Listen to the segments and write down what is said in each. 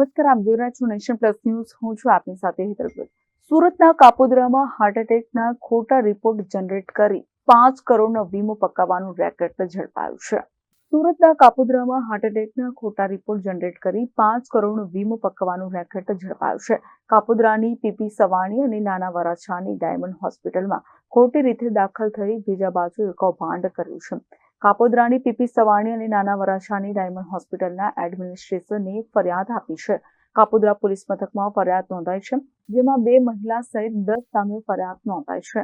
નમસ્કાર, આપ જોઈ નેશન પ્લસ ન્યૂઝ. હું છું આપની સાથે હેતલ સુરતના કાપોદ્રામાં હાર્ટ એટેકના ખોટા રિપોર્ટ જનરેટ કરી પાંચ કરોડનો વીમો પકાવવાનું રેકેટ ઝડપાયું છે. સુરતના કાપોદ્રામાં હાર્ટ એટેકના ખોટા રિપોર્ટ જનરેટ કરી પાંચ કરોડનો વીમો પકવવાનું રેકેટ ઝડપાયું છે. કાપોદ્રાની પીપી સવાણી અને નાના વરાછાની ડાયમંડ હોસ્પિટલમાં ખોટી રીતે દાખલ થઈ બીજા બાજુ કૌભાંડ કર્યું છે. કાપોદ્રાની પીપી સવાણી અને નાના વરાછાની ડાયમંડ હોસ્પિટલના એડમિનિસ્ટ્રેશને ફરિયાદ આપી છે. કાપોદ્રા પોલીસ મથકમાં ફરિયાદ નોંધાઈ છે, જેમાં બે મહિલા સહિત દસ સામે ફરિયાદ નોંધાઈ છે.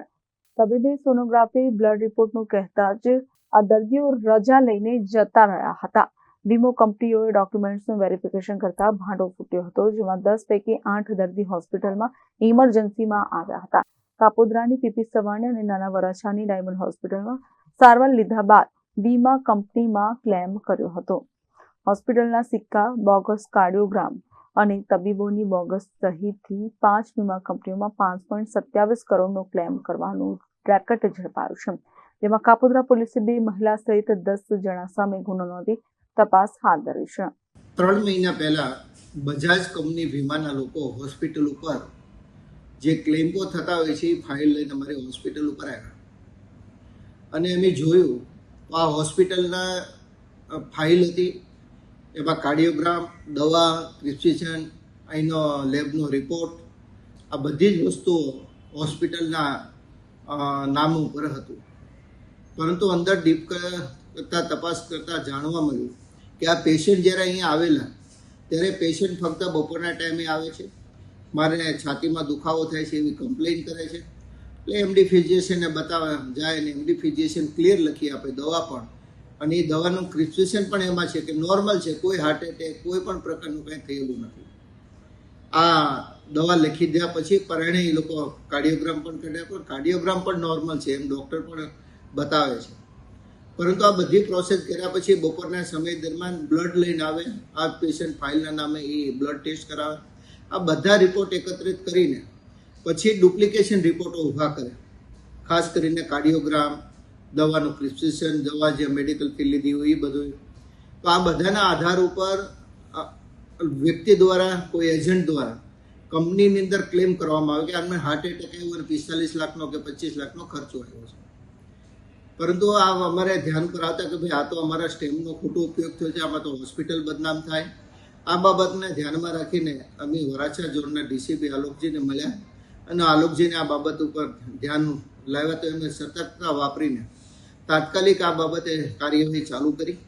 તબીબી સોનોગ્રાફી, બ્લડ રિપોર્ટનું કહેતા જ આ દર્દીઓ રજા લઈને જતા રહ્યા હતા. વીમો કંપનીઓએ ડોક્યુમેન્ટ્સનું વેરિફિકેશન કરતા ભાંડો ફૂટ્યો હતો, જેમાં દસ પૈકી આઠ દર્દી હોસ્પિટલમાં ઇમરજન્સીમાં આવ્યા હતા. કાપોદ્રાની પીપી સવાણી અને નાના વરાછાની ડાયમંડ હોસ્પિટલમાં સારવાર લીધા બાદ વીમા કંપનીમાં ક્લેમ કર્યો હતો. હોસ્પિટલના સિક્કા, બોગસ, કાર્ડિયોગ્રામ અને તબીબોની બોગસ સહિતથી પાંચ વીમા કંપનીઓમાં પાંચ પોઈન્ટ સત્યાવીસ કરોડનો ક્લેમ કરવાનું રેકેટ ઝડપાયું છે. જેમાં કાપોદ્રા પોલીસે બે મહિલા સહિત દસ જણા સામે ગુનો નોંધી તપાસ હાથ ધરી છે. ત્રણ મહિના પહેલા બજાજ કંપની વીમાના લોકો હોસ્પિટલ ઉપર જે ક્લેમ્પો થતા હોય છે એ ફાઇલ લઈને અમારી હોસ્પિટલ ઉપર આવ્યા. અને અમે જોયું તો આ હોસ્પિટલના ફાઇલ હતી. એમાં કાર્ડિયોગ્રામ, દવા, પ્રિસ્ક્રિપ્શન અહીંનો લેબનો રિપોર્ટ, આ બધી જ વસ્તુઓ હોસ્પિટલના નામ ઉપર હતું. પરંતુ અંદર ડીપ કરતાં તપાસ કરતાં જાણવા મળ્યું કે આ પેશન્ટ જ્યારે અહીંયા આવેલા, ત્યારે પેશન્ટ ફક્ત બપોરના ટાઈમે આવે છે. મારે છાતીમાં દુખાવો થાય છે એવી કમ્પ્લેન કરે છે. એટલે એમડી ફિઝિશિયનને બતાવવા જાય ને એમડી ફિઝિશિયન ક્લિયર લખી આપે દવા પણ. અને એ દવાનું પ્રિસ્ક્રિપ્શન પણ એમાં છે કે નોર્મલ છે, કોઈ હાર્ટ એટેક કોઈ પણ પ્રકારનું કંઈ થયેલું નથી. આ દવા લખી દીધા પછી પરણે એ લોકો કાર્ડિયોગ્રામ પણ કાઢ્યા પણ કાર્ડિયોગ્રામ પણ નોર્મલ છે, એમ ડૉક્ટર પણ બતાવે છે. પરંતુ આ બધી પ્રોસેસ કર્યા પછી બપોરના સમય દરમિયાન બ્લડ લઈને આવે, આ પેશન્ટ ફાઇલના નામે એ બ્લડ ટેસ્ટ કરાવે. આ બધા રિપોર્ટ એકત્રિત કરીને પછી ડુપ્લિકેશન રિપોર્ટો ઊભા કરે. ખાસ કરીને કાર્ડિયોગ્રામ, દવાનું પ્રિસ્ક્રિપ્શન, દવા જે મેડિકલ ફી લીધી હોય એ બધું તો આ બધાના આધાર ઉપર વ્યક્તિ દ્વારા, કોઈ એજન્ટ દ્વારા કંપનીની અંદર ક્લેમ કરવામાં આવે કે આમને હાર્ટ એટેક આવ્યો અને પિસ્તાલીસ લાખનો કે પચીસ લાખનો ખર્ચો આવ્યો છે. પરંતુ આ અમારે ધ્યાન પર આવતા કે ભાઈ આ તો અમારા સ્ટેમનો ખોટો ઉપયોગ થયો છે, આમાં તો હોસ્પિટલ બદનામ થાય. આ બાબતને ધ્યાનમાં રાખીને અમે વરાછા ઝોનના ડીસીપી આલોકજીને મળ્યા. અને આલોકજીને આ બાબત ઉપર ધ્યાન લાવ્યા તો એમને સતર્કતા વાપરીને તાત્કાલિક આ બાબતે કાર્યવાહી ચાલુ કરી.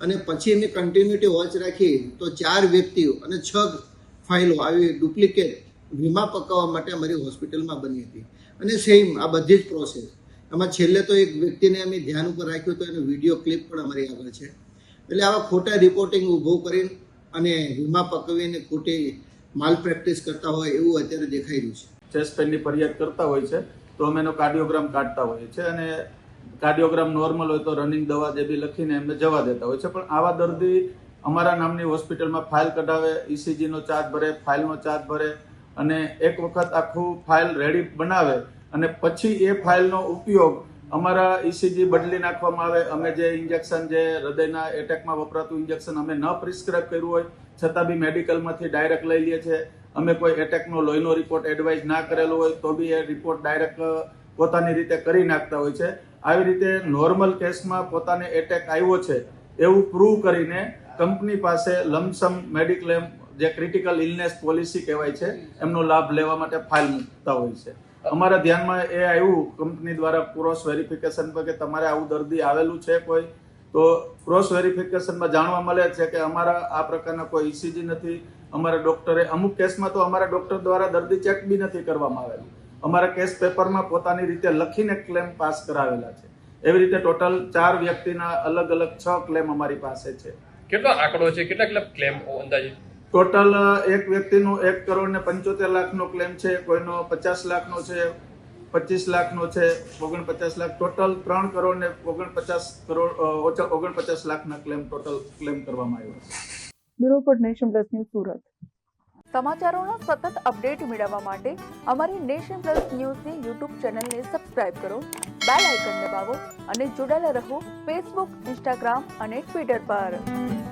અને પછી એમની કન્ટિન્યુટી વોચ રાખી તો ચાર વ્યક્તિઓ અને છ ફાઇલો આવી ડુપ્લિકેટ વીમા પકાવવા માટે અમારી હોસ્પિટલમાં બની હતી. અને સેમ આ બધી જ પ્રોસેસ એમાં છેલ્લે તો એક વ્યક્તિને અમે ધ્યાન ઉપર રાખ્યું તો એનો વીડિયો ક્લિપ પણ અમારી આગળ છે. એટલે આવા ખોટા રિપોર્ટિંગ ઊભો કરીને અને વીમા પકવીને ખોટી માલ પ્રેક્ટિસ કરતા હોય એવું અત્યારે દેખાઈ રહ્યું છે. ચેસ્ટ પેનની ફરિયાદ કરતા હોય છે, તો અમે એનો કાર્ડિયોગ્રામ કાઢતા હોઈએ છીએ અને કાર્ડિયોગ્રામ નોર્મલ હોય તો રનિંગ દવા જે બી લખીને એમને જવા દેતા હોય છે. પણ આવા દર્દી અમારા નામની હોસ્પિટલમાં ફાઇલ કઢાવે ઇસીજીનો ચાર્જ ભરે ફાઇલનો ચાર્જ ભરે અને એક વખત આખું ફાઇલ રેડી બનાવે અને પછી એ ફાઇલનો ઉપયોગ અમારા ઇસીજી બદલી નાખવામાં આવે. અમે જે ઇન્જેક્શન જે હૃદયના એટેકમાં વપરાતું ઇન્જેક્શન અમે ન પ્રિસ્ક્રાઇબ કર્યું હોય છતાં બી મેડિકલમાંથી ડાયરેક્ટ લઈ લઈએ છીએ અમે કોઈ એટેકનો લોહીનો રિપોર્ટ એડવાઇઝ ના કરેલો હોય તો બી એ રિપોર્ટ ડાયરેક્ટ પોતાની રીતે કરી નાખતા હોય છે. આવી રીતે નોર્મલ કેસમાં પોતાને એટેક આવ્યો છે, એવું પ્રૂવ કરીને કંપની પાસે લમસમ મેડિક્લેમ, જે ક્રિટિકલ ઇલનેસ પોલિસી કહેવાય છે, એમનો લાભ લેવા માટે ફાઇલ મૂકતા હોય છે. અમારા ધ્યાનમાં એ આવ્યું કંપની દ્વારા ક્રોસ વેરિફિકેશન પર કે તમારે આવું દર્દી આવેલું છે કોઈ? તો ક્રોસ વેરિફિકેશનમાં જાણવા મળે છે કે અમારા આ પ્રકારના કોઈ ઇસીજી નથી. અમારા ડોક્ટરે અમુક કેસમાં તો અમારા ડોક્ટર દ્વારા દર્દી ચેક બી નથી કરવામાં આવેલું. અમારા કેસ પેપરમાં પોતાની રીતે લખીને ક્લેમ પાસ કરાવેલા છે. એવી રીતે ટોટલ ચાર વ્યક્તિના અલગ અલગ છ ક્લેમ અમારી પાસે છે. કેટલો આંકડો છે? કેટલા કેટલા ક્લેમ અંદાજે? ટોટલ એક વ્યક્તિનું એક કરોડ ને પંચોતેર લાખનો ક્લેમ છે કોઈનો પચાસ લાખનો છે પચીસ લાખનો છે ઓગણપચાસ લાખ ટોટલ ત્રણ કરોડ ને ઓગણપચાસ કરોડ ઓગણપચાસ લાખના ક્લેમ ટોટલ ક્લેમ કરવામાં આવ્યો છે. Bureau for Nation Plus News Surat. સમાચારોના સતત અપડેટ મેળવવા માટે અમારી નેશન પ્લસ ન્યૂઝની યુટ્યુબ ચેનલને સબસ્ક્રાઇબ કરો બેલ આઇકન દબાવો અને જોડાયેલા રહો ફેસબુક ઇન્સ્ટાગ્રામ અને ટ્વિટર પર.